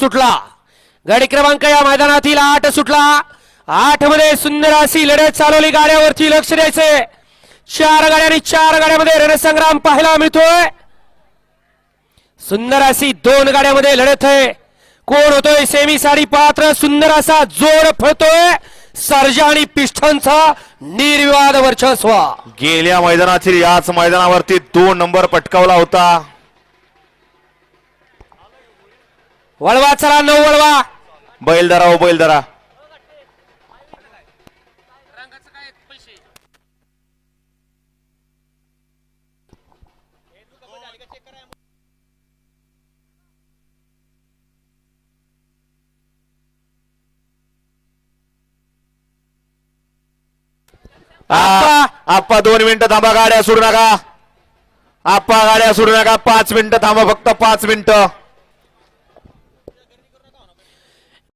सुटला. गाडी क्रमांक या मैदानातील आठ सुटला. आठमध्ये सुंदर अशी लढत चालवली गाड्यावरती लक्ष द्यायचे. चार गाड्या आणि चार गाड्यामध्ये रणसंग्राम पाहायला मिळतोय. सुंदर अशी दोन गाड्यामध्ये लढत आहे. कोण होतोय? सेमी साडी पात्र सुंदर असा जोर फळतोय. सर्जा आणि पिष्ठांचा निर्विवाद वर्चस्व. गेल्या मैदानातील याच मैदानावरती दोन नंबर पटकावला होता. वळवा चला नऊ वळवा. बैलदरा हो बैलदरा. आप्पा. आप्पा दोन मिनिटं थांबा गाड्या सोडू नका. आप्पा गाड्या सोडू नका. पाच मिनिटं थांबा फक्त पाच मिनिटं.